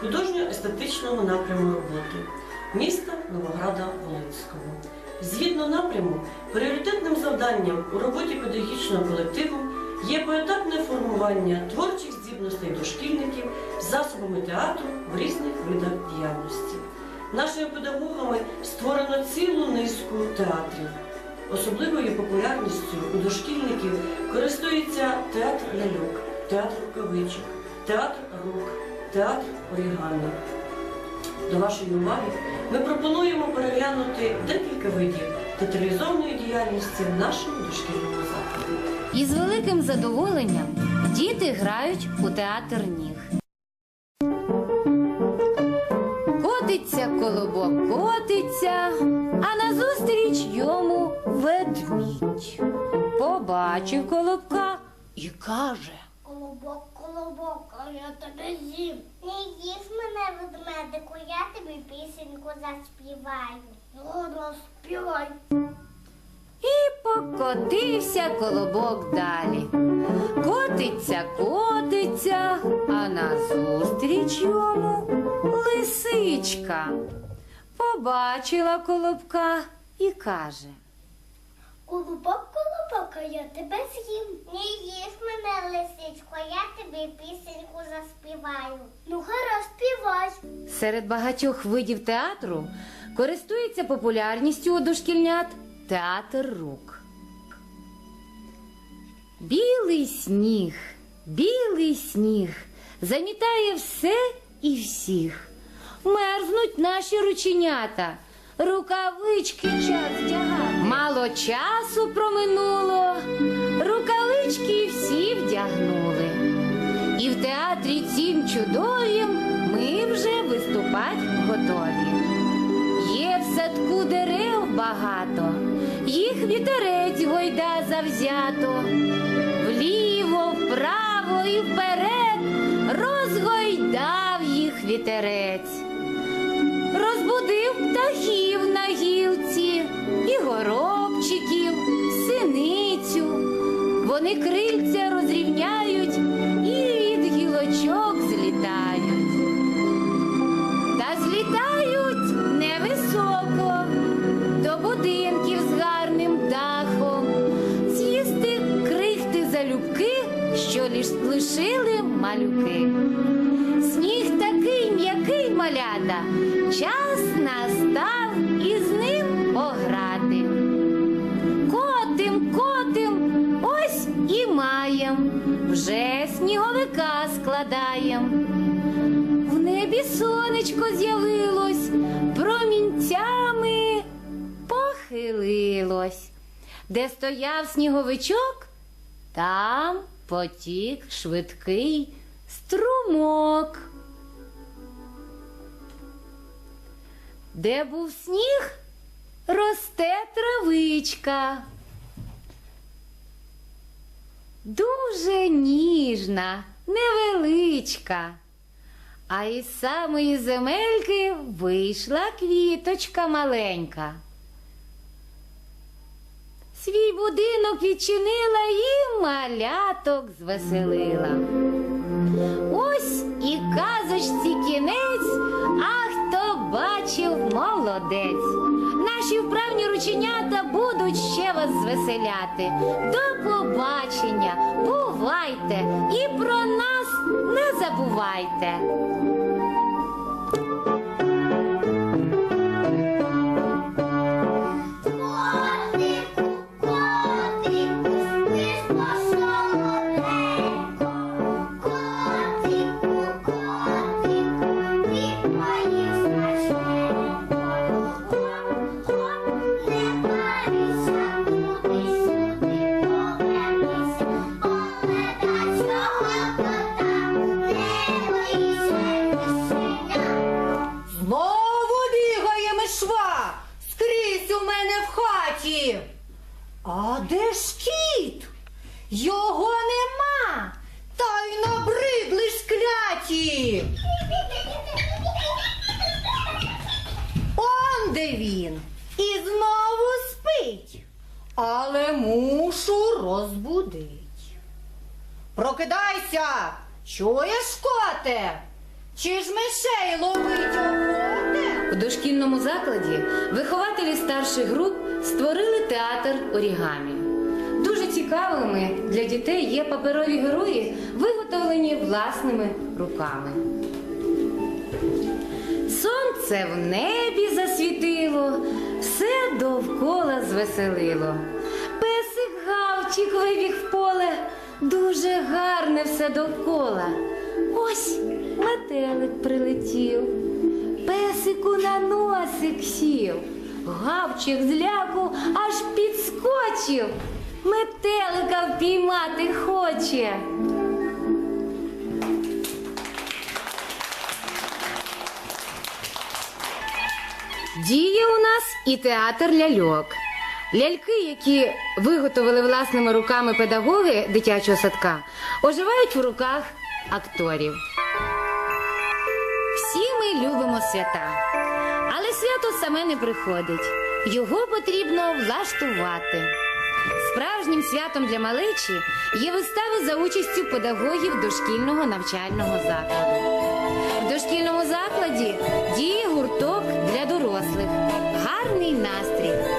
Художньо-естетичного напряму роботи міста Новограда Волинського. Згідно напряму, пріоритетним завданням у роботі педагогічного колективу є поетапне формування творчих здібностей дошкільників засобами театру в різних видах діяльності. Нашими педагогами створено цілу низку театрів. Особливою популярністю у дошкільників користується театр ляльок, театр рукавичок, театр рук, театр орігамі. До вашої уваги ми пропонуємо переглянути декілька видів театралізованої діяльності в нашому дошкільному закладі. І з великим задоволенням діти грають у театр ніг. Котиться колобок, котиться, а назустріч йому ведмідь. Побачив колобка і каже. Колобок, я тебе з'їм. Не їж мене, ведмедику, я тобі пісеньку заспіваю. Ладно, співай. І покотився колобок далі. Котиться, котиться, а назустріч йому лисичка. Побачила колобка і каже. Колобок, колобок, а я тебе з'їм. Не їж мене, лисичко, я тобі пісеньку заспіваю. Ну, гаразд, співай. Серед багатьох видів театру користується популярністю у дошкільнят театр рук. Білий сніг, білий сніг замітає все і всіх. Мерзнуть наші рученята, рукавички час вдягати. Мало часу проминуло, рукавички всі вдягнули. І в театрі цім чудовім ми вже виступать готові. Є в садку дерев багато, їх вітерець гойда завзято. Вліво, вправо і вперед розгойдав їх вітерець. Розбудив птахів на гілці, і горобчиків, синицю. Вони крильця розрівняють і від гілочок злітають. Та злітають невисоко до будинків з гарним дахом, з'їсти крихти залюбки, що лиш лишили малюки. Сніг такий м'який малята, час складаєм. В небі сонечко з'явилось, промінцями похилилось. Де стояв сніговичок, там потік швидкий струмок. Де був сніг, росте травичка. Дуже ніжна, невеличка. А із самої земельки вийшла квіточка маленька. Свій будинок відчинила і маляток звеселила. Ось і казочці кінець, а бачив молодець. Наші вправні рученята будуть ще вас звеселяти. До побачення, бувайте і про нас не забувайте. Його нема. Та й набридли ж кляті. Он де він. І знову спить. Але мушу розбудить. Прокидайся, чуєш коте? Чи ж мишей ловить охоте? У дошкільному закладі вихователі старших груп створили театр орігамі. Цікавими для дітей є паперові герої, виготовлені власними руками. Сонце в небі засвітило, все довкола звеселило. Песик гавчик вибіг в поле, дуже гарне все довкола. Ось метелик прилетів, песику на носик сів, гавчик зляку аж підскочив, метелика впіймати хоче. Діє у нас і театр ляльок. Ляльки, які виготовили власними руками педагоги дитячого садка, оживають в руках акторів. Всі ми любимо свята, але свято саме не приходить. Його потрібно влаштувати. Справжнім святом для маличі є вистави за участю педагогів дошкільного навчального закладу. В дошкільному закладі діє гурток для дорослих, гарний настрій.